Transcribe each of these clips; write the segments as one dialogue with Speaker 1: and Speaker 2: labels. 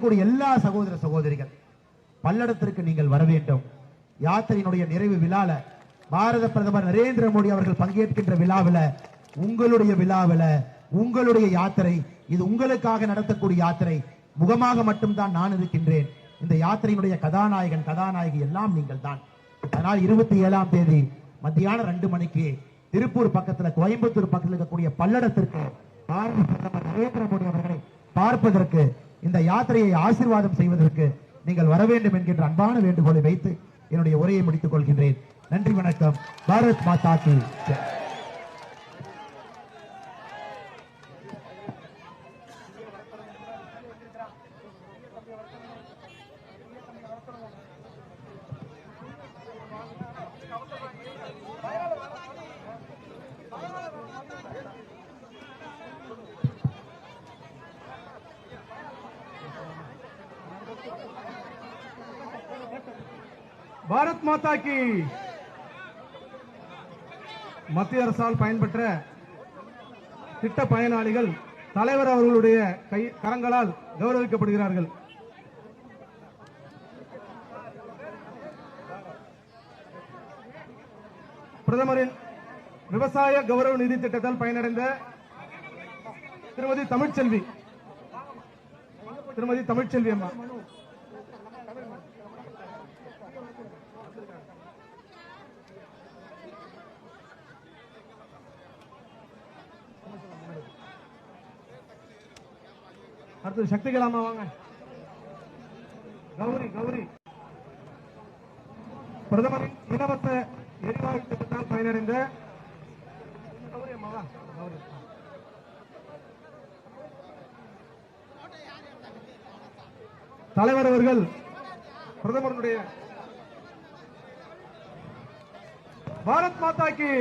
Speaker 1: இருக்கக்கூடிய எல்லா சகோதர சகோதரிகள் பல்லடத்திற்கு நீங்கள் வர வேண்டும். யாத்திரையினுடைய நிறைவு விழால பாரத பிரதமர் நரேந்திர மோடி அவர்கள் பங்கேற்கின்ற விழாவில் உங்களுடைய விழாவில் உங்களுடைய யாத்திரை இது உங்களுக்காக நடத்தக்கூடிய யாத்திரை முகமாக மட்டும்தான் நான் இருக்கின்றேன். இந்த யாத்திரையினுடைய கதாநாயகன் கதாநாயகி எல்லாம் நீங்கள் தான் அதனால் இருபத்தி ஏழாம் தேதி மத்தியானம் ரெண்டு மணிக்கு திருப்பூர் பக்கத்தில் கோயம்புத்தூர் பக்கத்தில் இருக்கக்கூடிய பல்லடத்திற்கு பாரத பிரதமர் நரேந்திர மோடி அவர்களை பார்ப்பதற்கு இந்த யாத்திரையை ஆசீர்வாதம் செய்வதற்கு நீங்கள் வர வேண்டும் என்கின்ற அன்பான வேண்டுகோளை வைத்து என்னுடைய உரையை முடித்துக் கொள்கின்றேன். நன்றி வணக்கம். பாரத் மாதா கி ஜெய்.
Speaker 2: பாரத் மாதா கி மத்திய அரசால் பயன்பெற்ற திட்ட பயனாளிகள் தலைவர் அவர்களுடைய கை கரங்களால் கௌரவிக்கப்படுகிறார்கள். பிரதமரின் விவசாய கௌரவ நிதி திட்டத்தால் பயனடைந்த திருமதி தமிழ்ச்செல்வி திருமதி தமிழ்ச்செல்வி அம்மா. அடுத்தது சக்தி கலாமா வாங்க. கௌரி கௌரி. பிரதமரின் இலவச எரிவாயு திட்டத்தால் பயனடைந்த கௌரி அம்மாவா கௌரி தலைவர் அவர்கள் பிரதமருடைய பாரத் மாதா கி.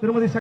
Speaker 2: திருமதி